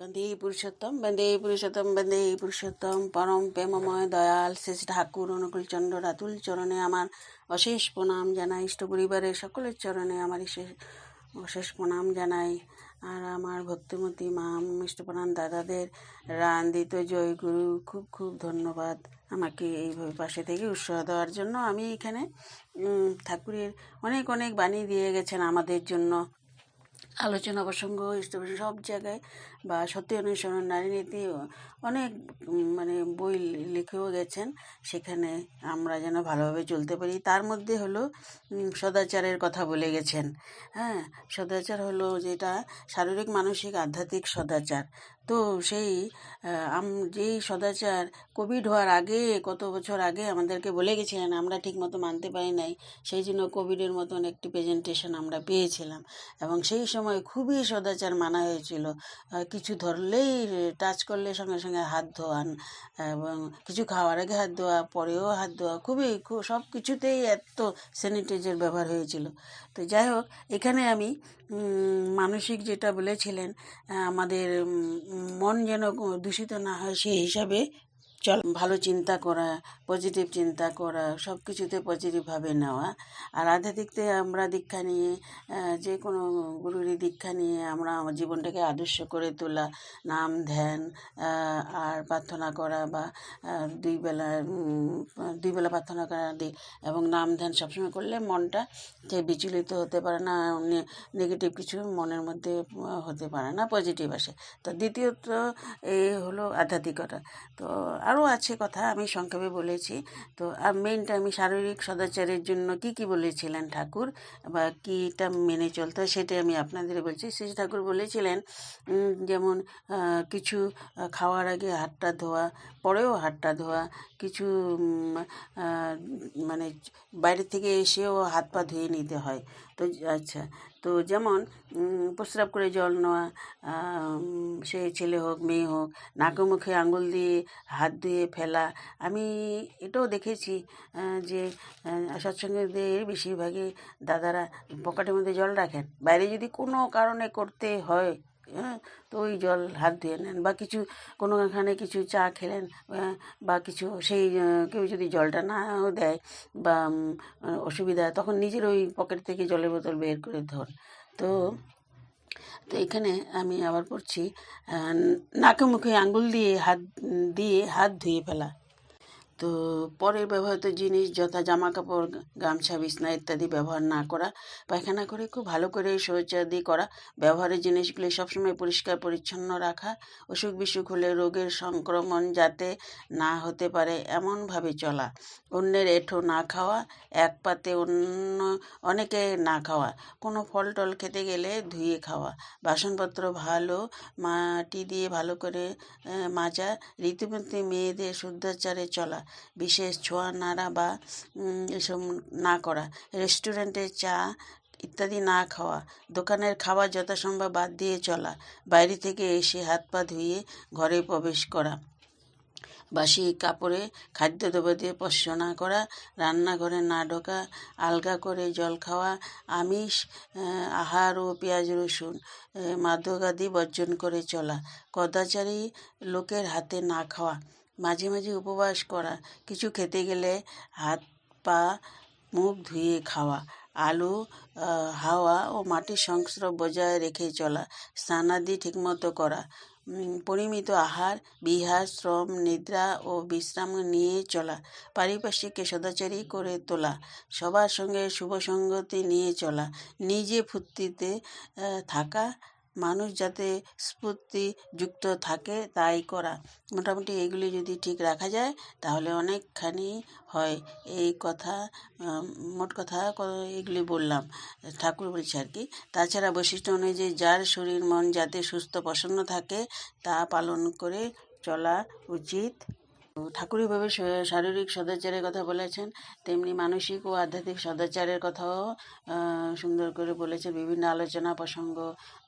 বন্দে পুরুষোত্তম বন্দে পুরুষোত্তম বন্দে পুরুষোত্তম। পরম প্রেমময় দয়াল শেষ ঠাকুর অনুকূলচন্দ্র রাতুল চরণে আমার অশেষ প্রণাম জানাই। ইষ্ট পরিবারের সকলের চরণে আমার অশেষ প্রণাম জানাই। আর আমার ভক্তিমতী মা মিষ্টপ্রাণ দাদাদের রান্দিত জয় গুরু, খুব খুব ধন্যবাদ। আমাকে এইভাবে পাশে থেকে উৎসাহ দেওয়ার জন্য আমি এখানে ঠাকুরের অনেক অনেক বাণী দিয়ে গেছেন আমাদের জন্য। আলোচনা প্রসঙ্গ স্থপতি সব জায়গায় বা সত্যি অনুসরণ, নারী নীতি অনেক মানে বই লিখেও গেছেন। সেখানে আমরা যেন ভালোভাবে চলতে পারি। তার মধ্যে হলো সদাচারের কথা বলে গেছেন। হ্যাঁ সদাচার হলো যেটা শারীরিক, মানসিক, আধ্যাত্মিক সদাচার। তো সেই আম- যেই সদাচার কোভিড হওয়ার আগে, কত বছর আগে আমাদেরকে বলে গেছিলেন, আমরা ঠিকমতো মানতে পারি নাই। সেই জন্য কোভিডের মতন একটি প্রেজেন্টেশন আমরা পেয়েছিলাম। এবং সেই সময় খুবই সদাচার মানা হয়েছিল। কিছু ধরলেই টাচ করলে সঙ্গে সঙ্গে হাত ধোয়ান, এবং কিছু খাওয়ার আগে হাত ধোয়া, পরেও হাত ধোয়া, খুবই সব কিছুতেই এত স্যানিটাইজার ব্যবহার হয়েছিল। তো যাই হোক, এখানে আমি মানসিক যেটা বলেছিলেন আমাদের মন যেন দূষিত না হয় সেই হিসাবে চল। ভালো চিন্তা করা পজিটিভ চিন্তা করা সব কিছুতে পজিটিভভাবে নেওয়া। আর আধ্যাত্মিকতে আমরা দীক্ষা নিয়ে যে কোনো গুরুরই দীক্ষা নিয়ে আমরা আমার জীবনটাকে আদর্শ করে তোলা। নাম, ধ্যান আর প্রার্থনা করা বা দুই বেলা দুই বেলা প্রার্থনা করা এবং নাম, ধ্যান সবসময় করলে মনটা যে বিচলিত হতে পারে না নেগেটিভ কিছু মনের মধ্যে হতে পারে না পজিটিভ আসে। তো দ্বিতীয়ত এই হলো আধ্যাত্মিকতা। তো আরও আছে কথা আমি সংক্ষেপে বলেছি। তো আর মেইনটা আমি শারীরিক সদাচারের জন্য কি কি বলেছিলেন ঠাকুর? বা কীটা মেনে চলতে হয় সেটাই আমি আপনাদের বলছি। শ্রী ঠাকুর বলেছিলেন যেমন কিছু খাওয়ার আগে হাতটা ধোয়া, পরেও হাতটা ধোয়া, কিছু মানে বাইরে থেকে এসেও হাত পা ধুয়ে নিতে হয়। তো আচ্ছা তো যেমন প্রস্রাব করে জল নেওয়া সে ছেলে হোক, মেয়ে হোক নাকে মুখে আঙুল দিয়ে, হাত ধুয়ে ফেলা, আমি এটাও দেখেছি যে সৎসঙ্গীদের বেশিরভাগই দাদারা পকেটের মধ্যে জল রাখেন। বাইরে যদি কোনো কারণে করতে হয় হ্যাঁ তো ওই জল হাত ধুয়ে নেন বা কিছু, কোনো এখানে কিছু চা খেলেন বা কিছু সেই কেউ যদি জলটা নাও দেয় বা অসুবিধা তখন নিজের ওই পকেট থেকে জলের বোতল বের করে ধর। তো তো এখানে আমি আবার পড়ছি নাকে মুখে আঙ্গুল দিয়ে হাত দিয়ে হাত ধুয়ে ফেলা। তো পরের ব্যবহৃত জিনিস যথা জামা কাপড় গামছা, বিছনা ইত্যাদি ব্যবহার না করা, পায়খানা করে খুব ভালো করে শৌচাদি করা, ব্যবহারের জিনিসগুলি সবসময় পরিষ্কার, পরিচ্ছন্ন রাখা, অসুখ বিসুখ হলে রোগের সংক্রমণ যাতে না হতে পারে এমনভাবে চলা, অন্যের এঁঠো না খাওয়া, এক পাতে অন্য অনেকে না খাওয়া, কোনো ফল টল খেতে গেলে ধুয়ে খাওয়া, বাসনপত্র ভালো, মাটি দিয়ে ভালো করে মাজা, রীতিমতো মেয়েদের শুদ্ধাচারে চলা বিশেষ ছোঁয়া নাড়া বা এসব না করা। রেস্টুরেন্টে চা ইত্যাদি না খাওয়া দোকানের খাবার যথাসম্ভব বাদ দিয়ে চলা বাইরে থেকে এসে হাত পা ধুয়ে ঘরে প্রবেশ করা বাসি কাপড়ে খাদ্য খাদ্যদ্রব্য দিয়ে স্পর্শ না করা রান্নাঘরে না ঢোকা আলগা করে জল খাওয়া আমিষ আহার ও পেঁয়াজ রসুন আহ, মাদকাদি বর্জন করে চলা কদাচারী লোকের হাতে না খাওয়া মাঝে মাঝে উপবাস করা। কিছু খেতে গেলে হাত, পা, মুখ ধুয়ে খাওয়া। আলু হাওয়া ও মাটির সংস্রব বজায় রেখে চলা। স্নানাদি ঠিকমতো করা। পরিমিত আহার, বিহার, শ্রম, নিদ্রা ও বিশ্রাম নিয়ে চলা। পারিপার্শ্বিককে সদাচারী করে তোলা। সবার সঙ্গে শুভ সঙ্গতি নিয়ে চলা। নিজে ফুর্তিতে থাকা মানুষ যাতে স্ফূর্তি যুক্ত থাকে তাই করা। মোটামুটি এগুলি যদি ঠিক রাখা যায়, তাহলে অনেকখানি হয়। এই কথা মোট কথা এগুলি বললাম, ঠাকুর বলছে আর কি। তাছাড়া বৈশিষ্ট্য অনুযায়ী যার শরীর মন যাতে সুস্থ, প্রসন্ন থাকে, তা পালন করে চলা উচিত। ঠাকুর এভাবে শারীরিক সদাচারের কথা বলেছেন, তেমনি মানসিক ও আধ্যাত্মিক সদাচারের কথাও সুন্দর করে বলেছেন। বিভিন্ন আলোচনা প্রসঙ্গ,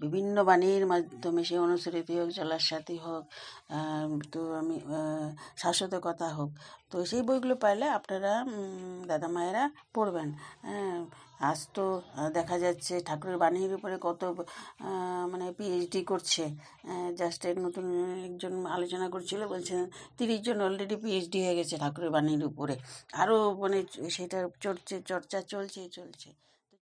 বিভিন্ন বাণীর মাধ্যমে সে অনুসরিত হোক জলার সাথী হোক তো আমি শাশ্বত কথা হোক। তো সেই বইগুলো পাইলে আপনারা দাদা মায়েরা পড়বেন। হ্যাঁ আজ তো দেখা যাচ্ছে ঠাকুরের বাণীর উপরে কত মানে পিএইচডি করছে। জাস্ট এক নতুন একজন আলোচনা করছিল বলছেন তিরিশ জন অলরেডি পিএইচডি হয়ে গেছে ঠাকুরের বাণীর উপরে। আরও মানে সেটা চর্চে চর্চা চলছে চলছে।